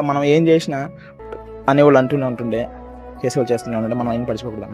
మనం ఏం చేసినా అనేవాళ్ళు అంటూనే ఉంటుండే చేసేవాళ్ళు చేస్తూనే ఉంటుండే మనం ఏం పడిచిపోకూడదు